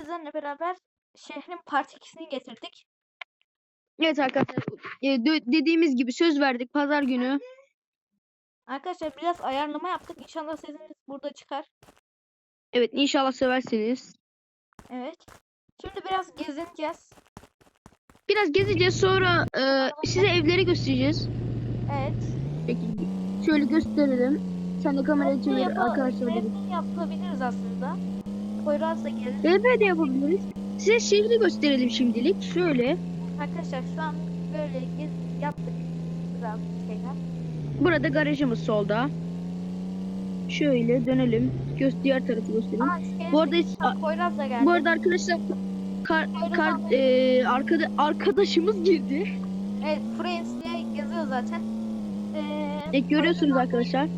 sizlerle beraber şehrin part 2'sini getirdik. Evet arkadaşlar e, dediğimiz gibi söz verdik pazar günü. Arkadaşlar biraz ayarlama yaptık. İnşallah sesiniz burada çıkar. Evet inşallah seversiniz. Evet. Şimdi biraz gezineceğiz. Biraz gezeceğiz sonra e, size evleri göstereceğiz. Evet. Peki şöyle gösterelim. Sen de kamerayı Bence çevir arkadaşlar. yapabiliriz aslında. Poyraz da gelir. Evet de yapabiliriz. Size şehri gösterelim şimdilik. Şöyle. Arkadaşlar şu an böyle gez yaptık şeyler. Burada garajımız solda. Şöyle dönelim. Göz diğer tarafı gösterelim. Aa. Bu arada Poyraz da geldi. bu arada arkadaşlar kar, kar, e, arkada, arkadaşımız girdi. Evet, Friends diye yazıyor zaten. Ee, Evet görüyorsunuz arkadaşlar.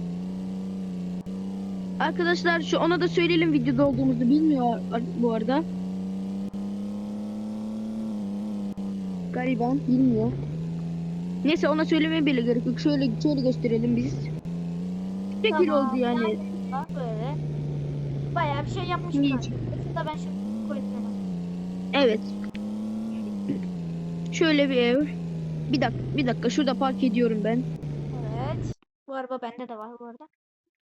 Arkadaşlar şu ona da söyleyelim videoda olduğumuzu bilmiyor bu arada. Gariban bilmiyor. Neyse ona söylemeye bile gerek yok. Şöyle şöyle gösterelim biz. Şekil Tamam, oldu yani. Bak böyle. Bayağı bir şey yapmış. İyi. Aslında ben şimdi koyayım. Evet. Şöyle bir ev. Bir dakika, bir dakika şurada park ediyorum ben. Evet. Bu araba bende de var bu arada.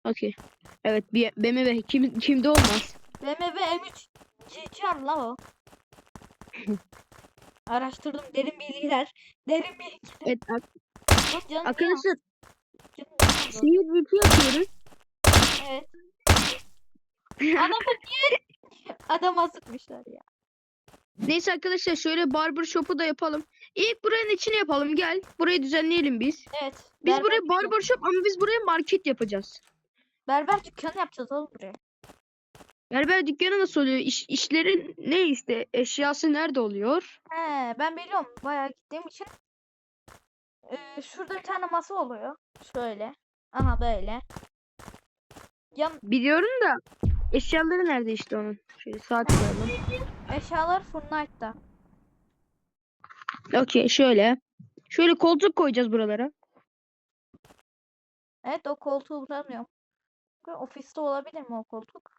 Okey. Evet, bir BMW kim kimde olmaz. BMW M3 GTR la o. Araştırdım derin bilgiler. Derin bilgiler. Evet, Bu canım arkadaşlar seyir review yapıyoruz. Evet. Adamı niye adama sıkmışlar ya. Neyse arkadaşlar şöyle barber shop'u da yapalım. İlk buranın içine yapalım gel. Burayı düzenleyelim biz. Evet. Biz buraya barber shop ama biz buraya market yapacağız. Berber dükkanı yapacağız oğlum buraya. Berber dükkanı nasıl oluyor? İş, işlerin ne işte? Eşyası nerede oluyor? He ben biliyorum bayağı gittiğim için. Ee, şurada bir tane masa oluyor. Şöyle. Aha böyle. Yan Biliyorum da eşyaları nerede işte onun? Şöyle saat koyalım. eşyalar Fortnite'da. Okey şöyle. Şöyle koltuk koyacağız buralara. Evet o koltuğu bulamıyorum. Ofiste olabilir mi o koltuk?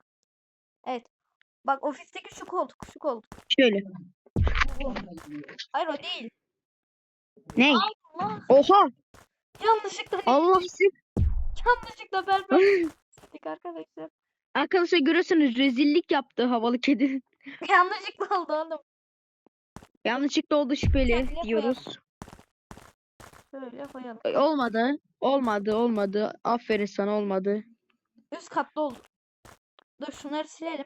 Evet. Bak ofisteki şu koltuk, şu koltuk. Şöyle. Hayır o değil. Ne? Allah. Oha! Yanlışlıkla Allah siz yanlışlıkla berber arkadaşlar. arkadaşlar görüyorsunuz rezillik yaptı havalı kedi. Yanlışlıkla oldu oğlum. Yanlışlıkla oldu şüpheli Kendine diyoruz. Şöyle koyalım. Olmadı. Olmadı olmadı. Aferin sana olmadı. Üst katlı oldu. Dur şunları silelim.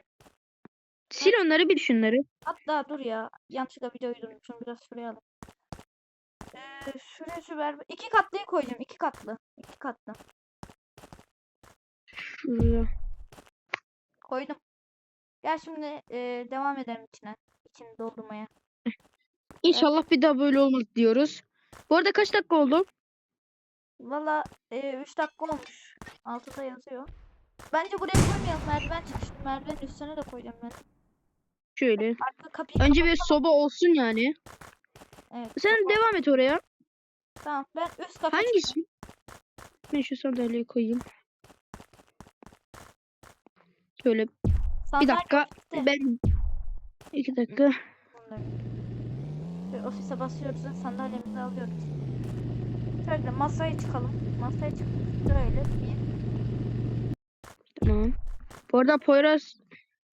Sil onları bir şunları. Hatta dur ya. Yanlışlıkla videoyu durdurmuşum. Biraz şuraya alalım. Ee, şuraya şu berber. İki katlıyı koyacağım. iki katlı. İki katlı. Şuraya. Koydum. Gel şimdi e, devam edelim içine. İçini doldurmaya. İnşallah bir daha böyle olmaz diyoruz. Bu arada kaç dakika oldu? Valla 3 dakika olmuş. Altıda yazıyor. Bence buraya koymayalım. Merdiven çıkışlı. Merdivenin üstüne de koyacağım ben. Şöyle. Arka kapıyı Önce bir soba olsun yani. Evet. Sen kapat. devam et oraya. Tamam. Ben üst kapıyı Hangisi? Ben şu sandalyeyi koyayım. Şöyle bir Sandalye dakika. gitti. Ben iki dakika. Ve ofise basıyoruz ve sandalyemizi alıyoruz. Şöyle masaya çıkalım. Masaya çık. Şöyle bir, Tamam. Bu arada Poyraz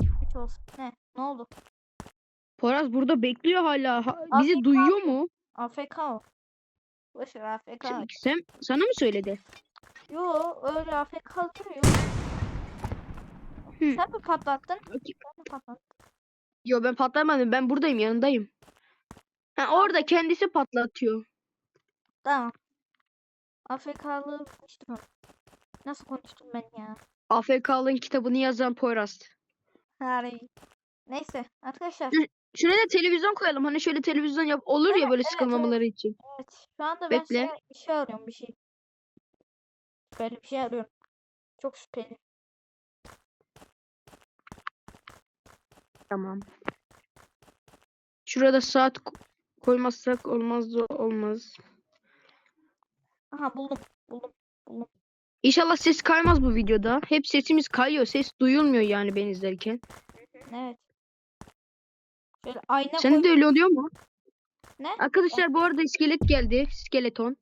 üç olsun. Ne? Ne oldu? Poyraz burada bekliyor hala. Ha- bizi Afk duyuyor mu? AFK o. Boş ver AFK. Sen, sen sana mı söyledi? Yo öyle AFK duruyor. Hı. Sen mi patlattın? Ben mi patlattım? Yo ben patlamadım. Ben buradayım yanındayım. Ha, orada kendisi patlatıyor. Tamam. AFK'lığı konuştum. Nasıl konuştum ben ya? AFK'lığın kitabını yazan Poyraz. Hari. Neyse arkadaşlar. Şuraya da televizyon koyalım. Hani şöyle televizyon yap olur ya Evet, böyle evet, sıkılmamaları için. Evet. Şu anda ben Bekle. şey, bir şey arıyorum bir şey. Şüpheli bir şey arıyorum. Çok şüpheli. Tamam. Şurada saat ko- koymazsak olmaz olmaz. Aha buldum. Buldum. İnşallah ses kaymaz bu videoda. Hep sesimiz kayıyor. Ses duyulmuyor yani ben izlerken. Evet. Böyle ayna Senin koy. de öyle oluyor mu? Ne? Arkadaşlar bu arada iskelet geldi. Skeleton.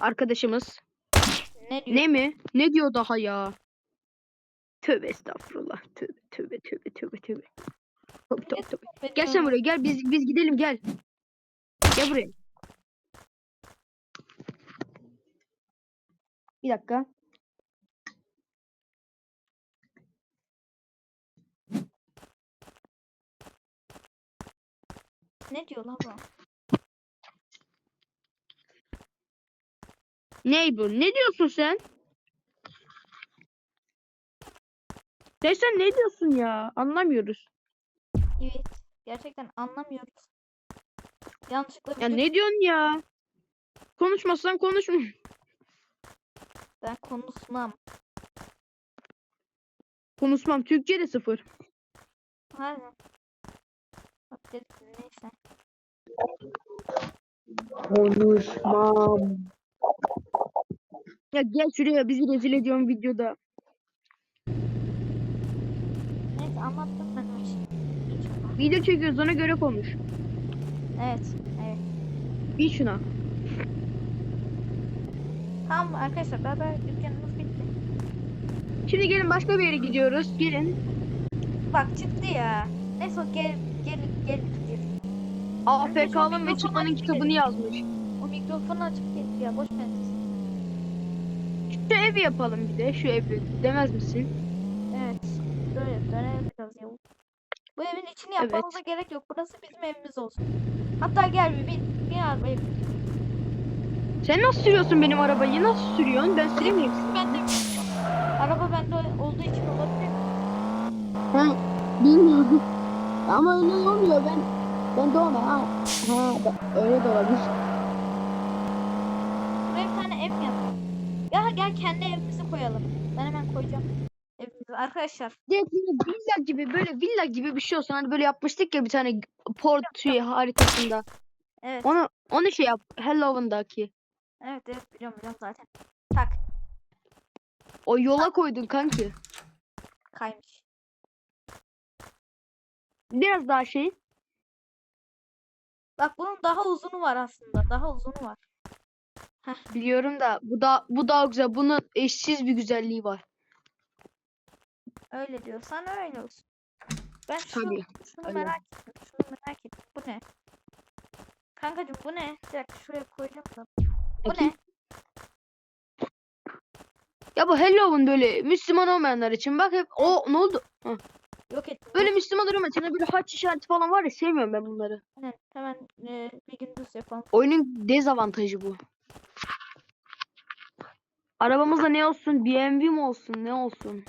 Arkadaşımız. Ne diyor? Ne mi? Ne diyor daha ya? Tövbe estağfurullah. Tövbe tövbe tövbe tövbe tövbe. Tövbe, tövbe, tövbe. Gel sen buraya gel biz biz gidelim gel. Gel buraya. Bir dakika. Diyor lan bu? Ney bu? Ne diyorsun sen? Sen sen ne diyorsun ya? Anlamıyoruz. Evet. Gerçekten anlamıyoruz. Yanlışlıkla Ya ne diyorsun ya? Konuşmazsan konuşma. ben konuşmam. Konuşmam. Türkçe de sıfır. Harbi. Bak dedim neyse. Konuşmam. Ya gel şuraya bizi rezil ediyorsun videoda. Neyse anlattım ben o işi. Video çekiyoruz ona göre konuş. Evet. Evet. Bil şuna. Tamam arkadaşlar beraber dükkanımız bitti. Şimdi gelin başka bir yere gidiyoruz. Gelin. Bak çıktı ya. Neyse o gel gel gel. AFK'nın ve çıkmanın kitabını yazmış. O mikrofonu açıp getir ya boş ver. Şu evi yapalım bir de. Şu evi. Demez misin? Evet. Böyle dönelim biraz ya. Bu evin içini Evet. yapmamıza gerek yok. Burası bizim evimiz olsun. Hatta gel bir bin, bin arabaya. Sen nasıl sürüyorsun benim arabayı? Nasıl sürüyorsun? Ben süremeyeyim. Ben de. Araba bende olduğu için olabilir. Ha, bilmiyorum. Ama öyle olmuyor. Ben ben ona ha. Ha, öyle de olabilir. Buraya bir tane ev yapalım? Ya gel kendi evimizi koyalım. Ben hemen koyacağım. Evimizi. Arkadaşlar Direkt villa gibi böyle villa gibi bir şey olsun. Hani böyle yapmıştık ya bir tane port haritasında. evet. Onu onu şey yap. Halloween'daki. Evet evet biliyorum biliyorum zaten. Tak O yola koydun kanki. kaymış. Biraz daha şey. Bak bunun daha uzunu var aslında. Daha uzunu var. Biliyorum da bu da bu daha güzel. Bunun eşsiz bir güzelliği var. Öyle diyorsan öyle olsun. Ben şu, Tabii, şunu öyle. merak ettim. Şunu merak ettim. Bu ne? Kankacığım bu ne? Bir dakika şuraya koyacağım da. Bu Bakayım. ne? Ya bu Halloween böyle Müslüman olmayanlar için bak hep o ne oldu? Yok ettim. Böyle Müslüman olmayan içinde böyle haç işareti falan var ya sevmiyorum ben bunları. Hemen, hemen e, bir gündüz yapalım. Oyunun dezavantajı bu. Arabamızda ne olsun? BMW mi olsun? Ne olsun?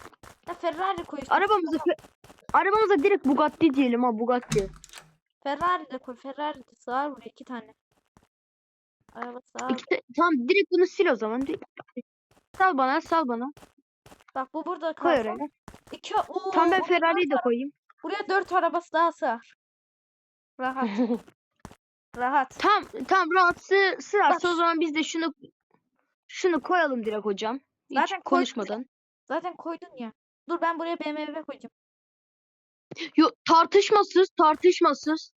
Ya Ferrari koy. işte. Arabamıza arabamıza direkt Bugatti diyelim ha Bugatti. Ferrari de koy. Ferrari de sığar buraya iki tane. Araba sığar. İki ta- tamam direkt bunu sil o zaman. Di- Sal bana, sal bana. Bak bu burada Koy kalsın. oraya. İki, oo, Tamam ben Ferrari'yi de koyayım. Buraya dört arabası daha sığar. Rahat. rahat. Tamam, tamam rahat sığ, sığarsa o zaman biz de şunu şunu koyalım direkt hocam. Hiç Zaten konuşmadan. Zaten koydun ya. Dur ben buraya BMW koyacağım. Yo tartışmasız, tartışmasız.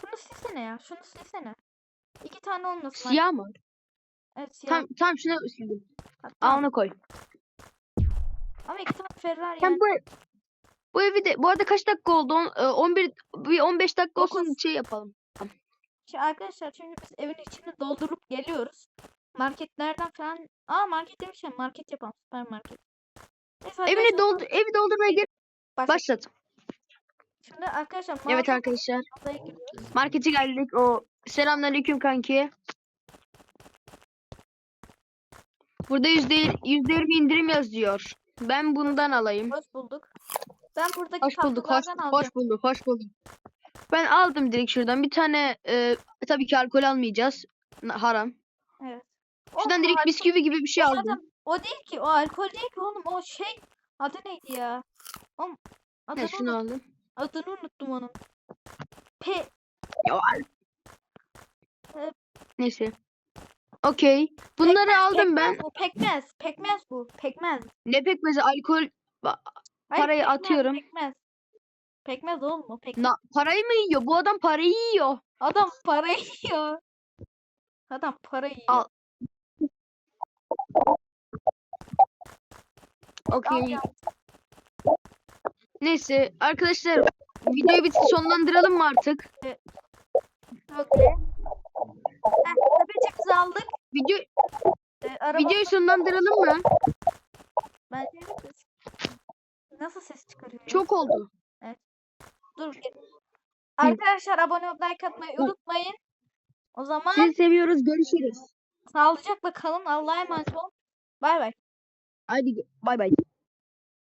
Şunu silsene ya. Şunu silsene. İki tane olmasın. Siyah mı? Evet siyah. Şunu sildim. Ha, Al tamam. onu koy. Ama iki tane Ferrari Sen yani. bu bu evi de bu arada kaç dakika oldu? On- e, 11 bir 15 dakika olsun Dokuz. şey yapalım. Şimdi arkadaşlar çünkü biz evin içini doldurup geliyoruz. Marketlerden falan. Aa market demişken market yapalım. Süpermarket. Neyse Evini doldur evi doldurmaya gel. başla- Başlat. Şimdi arkadaşlar Evet mağaza- arkadaşlar. Markete geldik. O selamünaleyküm kanki. Burada yüzde yüzde yirmi indirim yazıyor. Ben bundan alayım. Hoş bulduk. Ben buradaki Hoş bulduk, hoş, tatlılardan hoş alacağım. bulduk, hoş bulduk. Ben aldım direkt şuradan. Bir tane e, tabii ki alkol almayacağız. Haram. Evet. Şuradan o direkt alkol- bisküvi gibi bir şey o aldım. zaten- o değil ki. O alkol değil ki oğlum. O şey. Adı neydi ya? Oğlum, adını, Ne şunu unut- aldım. adını unuttum onun. Pe Neyse. Okey. Bunları aldım ben. pekmez Bu pekmez. Pekmez bu. Pekmez. Ne pekmezi alkol. Ba- Hayır, Parayı pekmez, atıyorum. Pekmez. Pekmez oğlum o pekmez. Na, parayı mı yiyor? Bu adam parayı yiyor. Adam para yiyor. Adam para yiyor. Al. Okey. Neyse arkadaşlar videoyu bir sonlandıralım mı artık? Okey. Heh, tepecikimizi aldık. Video Ee, araba videoyu sonlandıralım mı? bence evet. Nasıl ses çıkarıyor? ya? Çok oldu. Dur. Arkadaşlar abone olup like atmayı unutmayın. O zaman Sizi seviyoruz. Görüşürüz. sağlıcakla kalın. Allah'a emanet olun. Bay bay. Hadi bay bay.